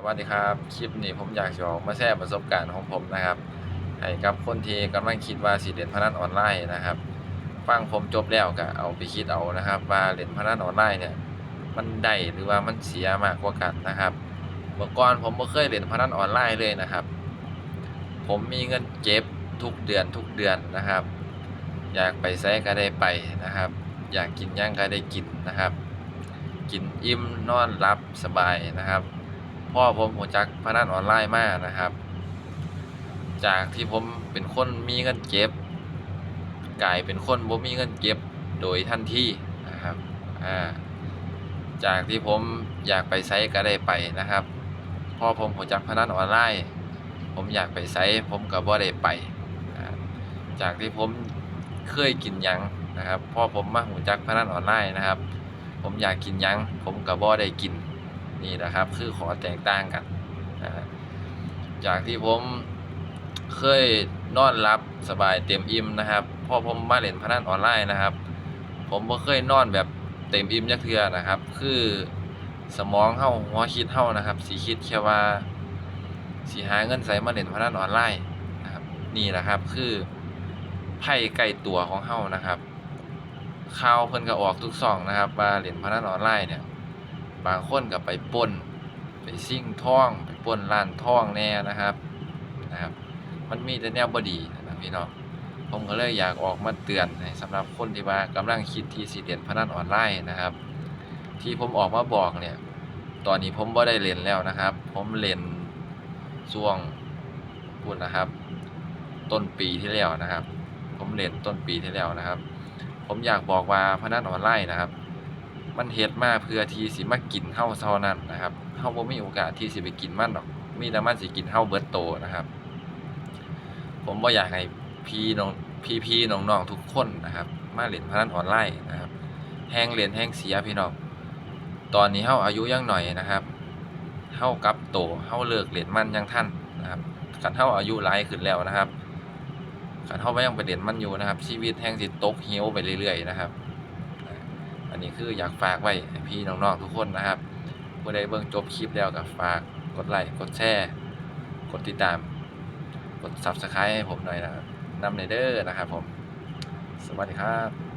สวัสดีครับ คลิปนี้ผมอยากจะออกมาแชร์ประสบการณ์ของผมนะครับให้กับคนที่กำลังคิดว่าสิเล่นพนันออนไลน์นะครับ ฟังผมจบแล้วก็เอาไปคิดเอานะครับ ว่าเล่นพนันออนไลน์เนี่ยมันได้หรือว่ามันเสียมากกว่ากันนะครับเมื่อก่อนผมไม่เคยเล่นพนันออนไลน์เลยนะครับ ผมมีเงินเก็บทุกเดือนทุกเดือนนะครับ อยากไปไซก็ได้ไปนะครับ อยากกินย่างก็ได้กินนะครับ กินอิ่มนอนรับสบายนะครับ พ่อผมหัวจักพนันออนไลน์มากนะครับ จากที่ผมเป็นคนมีเงินเก็บกลายเป็นคนบ่มีเงินเก็บโดยทันทีนะครับอ่าจากที่ผมอยากไปไซต์ก็ได้ไปนะครับพ่อผมหัวจักพนันออนไลน์ ผมอยากไปไซต์ผมก็บ่ได้ไปจากที่ผมเคยกินยังนะครับพ่อผมมาหัวจักพนันออนไลน์นะครับ ผมอยากกินยังผมก็บ่ได้กิน นี่นะครับ คือขอแตกต่างกันนะจากที่ผมเคยนอนรับสบายเต็มอิ่มนะครับพอผมมาเล่นพนันออนไลน์นะครับ ผมบ่เคยนอนแบบเต็มอิ่มจักเทือนะครับ คือสมองเฮาหัวคิดเฮานะครับสิคิดแค่ว่าสิหาเงินใส่มาเล่นพนันออนไลน์นะครับ นี่แหละครับ คือไพ่ใกล้ตัวของเฮานะครับข่าวเพิ่นก็ออกทุกช่องนะครับว่าเล่นพนันออนไลน์เนี่ย บางคนก็ไปป้น ไปซิ่งท่องไปป้นร้านท่องแน่นะครับนะครับ มันมีแต่แนวบดีนะพี่น้องผมก็เลยอยากออกมาเตือนให้สำหรับคนที่ว่ากำลังคิดที่สิเล่นพนันออนไลน์นะครับ ที่ผมออกมาบอกเนี่ย ตอนนี้ผมบ่ได้เล่นแล้วนะครับ ผมเล่นช่วงพูดนะครับ ต้นปีที่แล้วนะครับ ผมเล่นต้นปีที่แล้วนะครับ ผมอยากบอกว่าพนันออนไลน์นะครับ มันเฮ็ดมาเพื่อที่สิมากินเฮาเท่านั้นนะครับเฮาบ่มีโอกาสที่สิไปกินมันหรอก มีแต่มันสิกินเฮาเบิดโตนะครับ ผมบ่อยากให้พี่น้องพี่ๆน้องๆทุกคนนะครับ มาเล่นพนันออนไลน์นะครับแฮงเล่นแฮงเสียพี่น้องตอนนี้เฮาอายุยังหน่อยนะครับเฮากับโตเฮาเลิกเล่นมันยังทันนะครับคันเฮาอายุหลายขึ้นแล้วนะครับคันเฮาบ่ยังไปเล่นมันอยู่นะครับ ชีวิตแฮงสิตกเหวไปเรื่อยๆนะครับ อันนี้คืออยากฝากไว้ให้พี่น้องๆทุกคนนะครับผู้ใดเบิ่งจบคลิปแล้วก็ฝากกดไลค์กดแชร์กดติดตาม กด Subscribe ให้ผมหน่อยนะครับนำในเด้อนะครับผม สวัสดีครับ